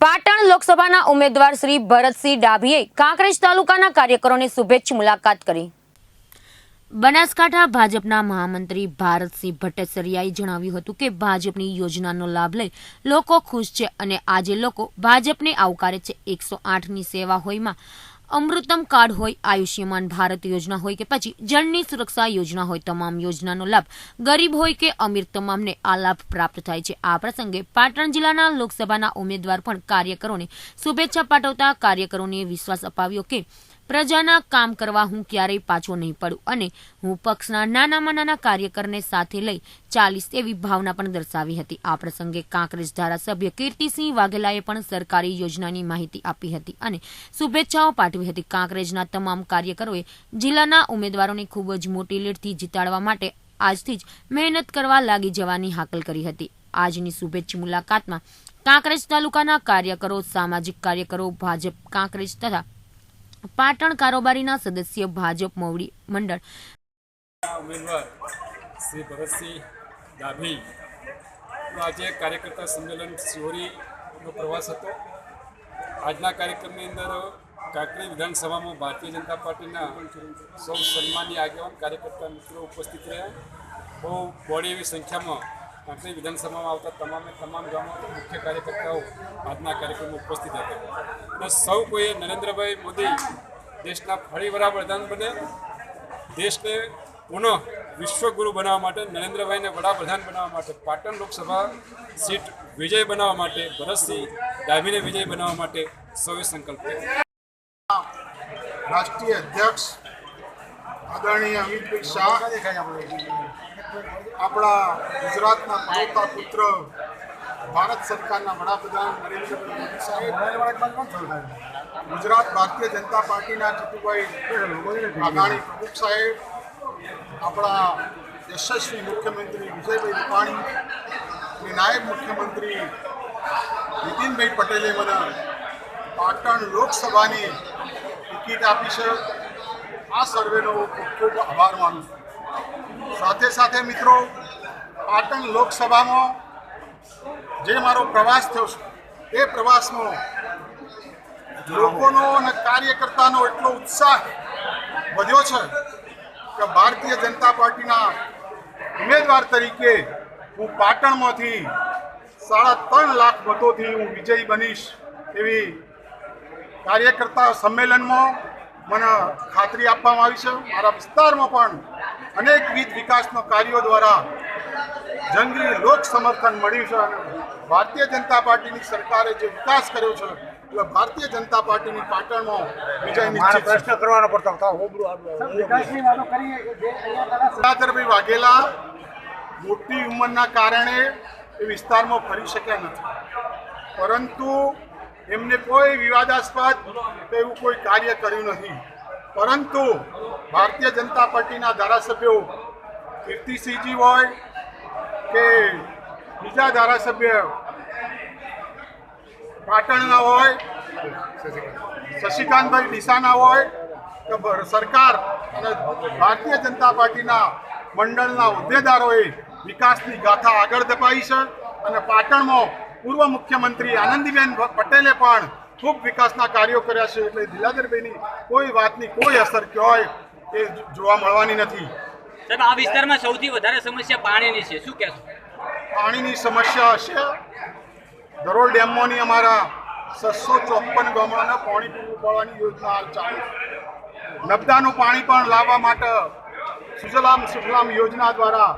પાટણ લોકસભાના ઉમેદવાર શ્રી ભરતસિંહ ડાભીએ કાંકરેજ તાલુકાના કાર્યકરોની શુભેચ્છા મુલાકાત કરી. બનાસકાંઠા ભાજપના મહામંત્રી ભારતસિંહ ભટ્ટસરિયાએ જણાવ્યું હતું કે ભાજપની યોજનાનો લાભ લઈ લોકો ખુશ છે અને આજે લોકો ભાજપને આવકારે છે. એકસો આઠની સેવા હોયમાં અમૃતમ કાર્ડ હોય, આયુષ્યમાન ભારત યોજના હોય કે પછી જનની સુરક્ષા યોજના હોય, તમામ યોજનાનો લાભ ગરીબ હોય કે અમીર, તમામને આ લાભ પ્રાપ્ત થાય છે. આ પ્રસંગે પાટણ જિલ્લાના લોકસભાના ઉમેદવાર પણ કાર્યકરોને શુભેચ્છા પાઠવતા કાર્યકરોને વિશ્વાસ અપાવ્યો કે પ્રજાના કામ કરવા હું ક્યારેય પાછો નહીં પડું અને હું પક્ષના નાનામાં નાના કાર્યકરને સાથે લઈ ચાલીસ એવી ભાવના પણ દર્શાવી હતી. આ પ્રસંગે કાંકરેજ ધારાસભ્ય કીર્તિસિંહ વાઘેલાએ પણ સરકારી યોજનાની માહિતી આપી હતી અને શુભેચ્છાઓ પાઠવી હતી. કાંકરેજના તમામ કાર્યકરોએ જિલ્લાના ઉમેદવારોને ખૂબ જ મોટી લીડથી જીતાડવા માટે આજથી જ મહેનત કરવા લાગી જવાની હાકલ કરી હતી. આજની શુભેચ્છા મુલાકાતમાં કાંકરેજ તાલુકાના કાર્યકરો, સામાજિક કાર્યકરો, ભાજપ, કાંકરેજ તથા પાટણ કારોબારીના સદસ્ય ભાજપ મોવડી મંડળ. ઉમેદવાર શ્રી ભરતસિંહ ડાભી. આજે કાર્યકર્તા સંમેલન શિહોરીનો પ્રવાસ હતો. આજના કાર્યક્રમની અંદર કાંકરી વિધાનસભામાં ભારતીય જનતા પાર્ટીના સૌ સન્માનીય આગેવાન કાર્યકર્તા મિત્રો ઉપસ્થિત રહ્યા. બહુ બોડી એવી સંખ્યામાં કાંકરી વિધાનસભામાં આવતા તમામે તમામ ગામોના મુખ્ય કાર્યકર્તાઓ આજના કાર્યક્રમમાં ઉપસ્થિત હતા. અને સૌ કોઈએ નરેન્દ્રભાઈ મોદી દેશના ફરી વડાપ્રધાન બને, દેશને પુનઃ વિશ્વગુરુ બનાવવા માટે, નરેન્દ્રભાઈને વડાપ્રધાન બનાવવા માટે, પાટણ લોકસભા સીટ વિજય બનાવવા માટે, ભરતસિંહ ડાભીને વિજય બનાવવા માટે સૌએ સંકલ્પ કર્યો. રાષ્ટ્રીય અધ્યક્ષ આદરણીય અમિતભાઈ શાહ, આપણા ગુજરાતના પડોતા પુત્ર ભારત સરકારના વડાપ્રધાન નરેન્દ્રભાઈ મોદી સાહેબ, ગુજરાત ભારતીય જનતા પાર્ટીના જીતુભાઈ આઘાણી પ્રમુખ સાહેબ, આપણા યશસ્વી મુખ્યમંત્રી વિજયભાઈ રૂપાણી અને નાયબ મુખ્યમંત્રી નીતિનભાઈ પટેલે મને પાટણ લોકસભાની ટિકિટ આપી છે. આ સર્વેનો ખૂબ આભાર માનું છું. સાથે સાથે મિત્રો, પાટણ લોકસભામાં જે મારો પ્રવાસ થયો છે, એ પ્રવાસનો લોકોનો અને કાર્યકર્તાનો એટલો ઉત્સાહ વધ્યો છે કે ભારતીય જનતા પાર્ટીના ઉમેદવાર તરીકે હું પાટણમાંથી સાડા ત્રણ લાખ મતોથી હું વિજયી બનીશ એવી કાર્યકર્તા સંમેલનમાં મને ખાતરી આપવામાં આવી છે. મારા વિસ્તારમાં પણ અનેકવિધ વિકાસના કાર્યો દ્વારા જંગી લોક સમર્થન મળ્યું છે અને ભારતીય જનતા પાર્ટીની સરકારે જે વિકાસ કર્યો છે એટલે ભારતીય જનતા પાર્ટીની પાટણમાં વિજય નિશ્ચિત છે. પ્રશ્ન કરવાનો પડતો વાઘેલા મોટી ઉંમરના કારણે એ વિસ્તારમાં ફરી શક્યા નથી. પરંતુ એમને કોઈ વિવાદાસ્પદ એવું કોઈ કાર્ય કર્યું નથી પરંતુ ભારતીય જનતા પાર્ટીના ધારાસભ્યો કીર્તિસિંહજી હોય કે બીજા ધારાસભ્ય પાટણના હોય, શશિકાંતભાઈ ડીસાના હોય કે સરકાર અને ભારતીય જનતા પાર્ટીના મંડળના હોદ્દેદારોએ વિકાસની ગાથા આગળ ધપાવી છે અને પાટણમાં પૂર્વ મુખ્યમંત્રી આનંદીબેન પટેલે પણ ખૂબ વિકાસના કાર્યો કર્યા છે એટલે દિલાદરભાઈની કોઈ વાતની કોઈ અસર ક્યાંય એ જોવા મળવાની નથી. સાહેબ આ વિસ્તારમાં સૌથી વધારે સમસ્યા પાણીની છે. શું કહેશો? પાણીની સમસ્યા હશે. ધરોલ ડેમોની અમારા છસો ચોપન ગામડાના પાણી પૂરું પાડવાની યોજના હાલ ચાલુ નબદાનું પાણી પણ લાવવા માટે સુજલામ સુફલામ યોજના દ્વારા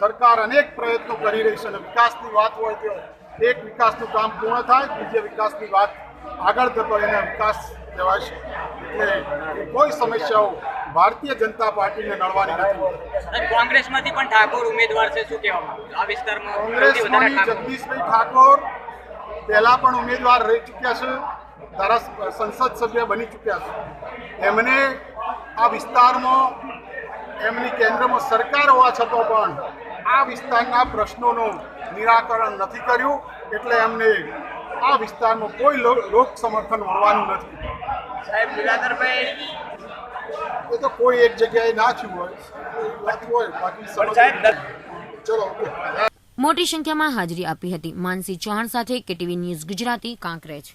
સરકાર અનેક પ્રયત્નો કરી રહી છે અને વિકાસની વાત હોય તો એક વિકાસનું કામ પૂર્ણ થાય બીજા વિકાસની વાત આગળ થતો એને વિકાસ કહેવાય છે. એટલે કોઈ સમસ્યાઓ ભારતીય જનતા પાર્ટીને નડવાની નથી. કોંગ્રેસમાંથી પણ ઠાકોર ઉમેદવાર છે શું કહેવામાં આ વિસ્તારમાં કોંગ્રેસમાંથી જગદીશભાઈ ઠાકોર પહેલાં પણ ઉમેદવાર રહી ચૂક્યા છે ધારા સંસદ સભ્ય બની ચૂક્યા છે. એમને આ વિસ્તારમાં એમની કેન્દ્રમાં સરકાર હોવા છતાં પણ આ વિસ્તારના પ્રશ્નોનું નિરાકરણ નથી કર્યું એટલે એમને આ વિસ્તારનું કોઈ લોક સમર્થન મળવાનું નથી. સાહેબ બિરાદરભાઈ એ તો કોઈ એક જગ્યાએ ના થયું હોય વાત હોય બાકી ચલો મોટી સંખ્યામાં હાજરી આપી હતી. માનસી ચૌહાણ સાથે કેટીવી ન્યૂઝ ગુજરાતી કાંકરેજ.